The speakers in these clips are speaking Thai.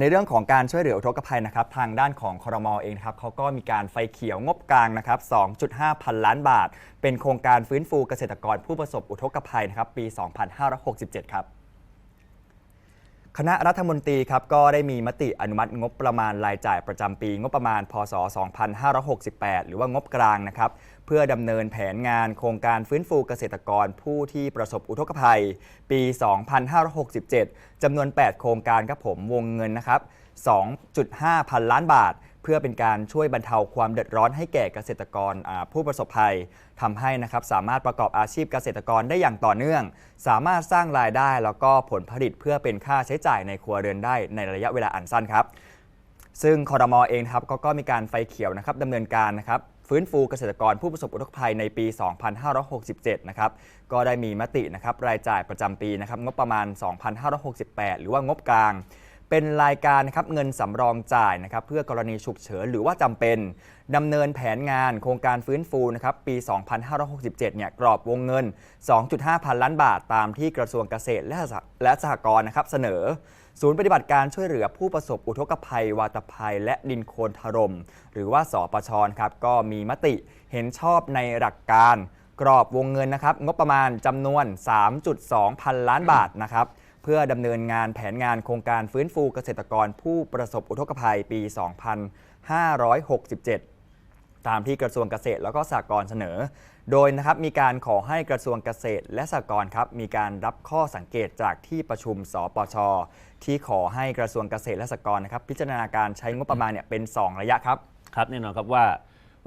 ในเรื่องของการช่วยเหลืออุทกภัยนะครับทางด้านของคอรมอเองครับเขาก็มีการไฟเขียวงบกลางนะครับ 2.5 พันล้านบาท เป็นโครงการฟื้นฟูเกษตรกรผู้ประสบอุทกภัยนะครับปี 2567 ครับ คณะรัฐมนตรีครับก็ได้มีมติอนุมัติงบประมาณรายจ่ายประจำปี งบประมาณ พศ 2568 หรือว่างบกลางนะครับ เพื่อดำเนินแผนงานโครงการฟื้นฟูเกษตรกรผู้ที่ประสบอุทกภัย ปี 2567จำนวน 8 โครงการครับผมวงเงินนะครับ 2.5 พันล้านบาท เพื่อเป็นการช่วยบรรเทาความเดือดร้อนให้แก่เกษตรกรผู้ประสบภัยทำให้นะครับสามารถประกอบอาชีพเกษตรกรได้อย่างต่อเนื่อง สามารถสร้างรายได้ แล้วก็ผลผลิตเพื่อเป็นค่าใช้จ่ายในครัวเรือนได้ในระยะเวลาอันสั้นครับซึ่งคอรมอเองครับกก็มีการไฟเขียวนะครับดำเนินการนะครับฟื้นฟูเกษตรกรผู้ประสบอุทกภัยในปี 2567 นะครับ ก็ได้มีมตินะครับรายจ่ายประจำปีนะครับงบประมาณ 2568 หรือว่างบกลาง เป็นรายการนะครับเงินสำรองจ่ายนะครับเพื่อกรณีฉุกเฉินหรือว่าจำเป็นดำเนินแผนงานโครงการฟื้นฟูนะครับปี 2567 เนี่ยกรอบวงเงิน 2.5 พันล้านบาท ตามที่กระทรวงเกษตรและสหและสหกรณ์นะครับเสนอ ศูนย์ปฏิบัติการช่วยเหลือผู้ประสบอุทกภัย วาตภัย และดินโคลนถล่มหรือว่าสปชครับก็มีมติเห็นชอบในหลักการ กรอบวงเงินนะครับงบประมาณจำนวน 3.2 พันล้านบาทนะครับ เพื่อดำเนินงานแผนงานโครงการฟื้นฟูเกษตรกรผู้ประสบอุทกภัยปี 2567 ตามที่กระทรวงเกษตรแล้วก็สหกรณ์เสนอ โดยนะครับมีการขอให้กระทรวงเกษตรและสหกรณ์ครับมีการรับข้อสังเกตจากที่ประชุมสปชที่ขอให้กระทรวงเกษตรและสหกรณ์นะครับพิจารณาการใช้งบประมาณเนี่ยเป็น 2 ระยะครับครับแน่นอนครับว่า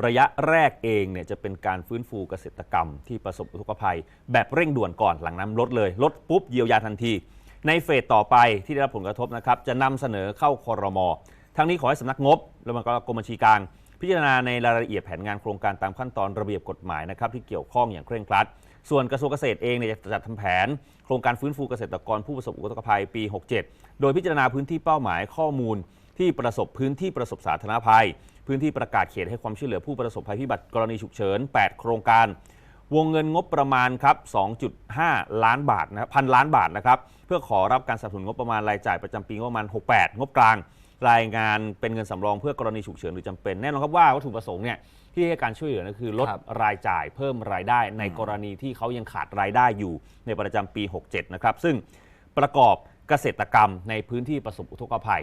ระยะแรกเองเนี่ยจะเป็นการฟื้นฟูเกษตรกรรมที่ประสบอุทกภัย แบบเร่งด่วนก่อนหลังน้ำลดเลย ลดปุ๊บเยียวยาทันที ในเฟสต่อไปที่ได้รับผลกระทบนะครับจะนำเสนอเข้าคอรมอทั้งนี้ขอให้สำนักงบ และมันก็กรมบัญชีกลางพิจารณาในรายละเอียดแผนงานโครงการตามขั้นตอนระเบียบกฎหมายนะครับที่เกี่ยวข้องอย่างเคร่งครัด ส่วนกระทรวงเกษตรเองเนี่ยจะจัดทำแผน โครงการฟื้นฟูเกษตรกรผู้ประสบอุทกภัยปี 67 โดยพิจารณาพื้นที่เป้าหมายข้อมูลที่ประสบพื้นที่ประสบสาธารณภัย พื้นที่ประกาศเขตให้ความช่วยเหลือผู้ประสบภัยพิบัติกรณีฉุกเฉิน 8 โครงการ วงเงินงบประมาณครับ 2.5 ล้านบาทนะครับพันล้านบาทนะครับเพื่อขอรับการสนับสนุนงบประมาณรายจ่ายประจำปีงบประมาณ 68 งบกลาง รายงานเป็นเงินสำรองเพื่อกรณีฉุกเฉินหรือจำเป็นแน่นอนครับว่าวัตถุประสงค์เนี่ยที่ให้การช่วยเหลือก็คือลดครับรายจ่ายเพิ่มรายได้ ในกรณีที่เขายังขาดรายได้อยู่ในประจำปี 67 นะครับซึ่งประกอบเกษตรกรรมในพื้นที่ประสบอุทกภัย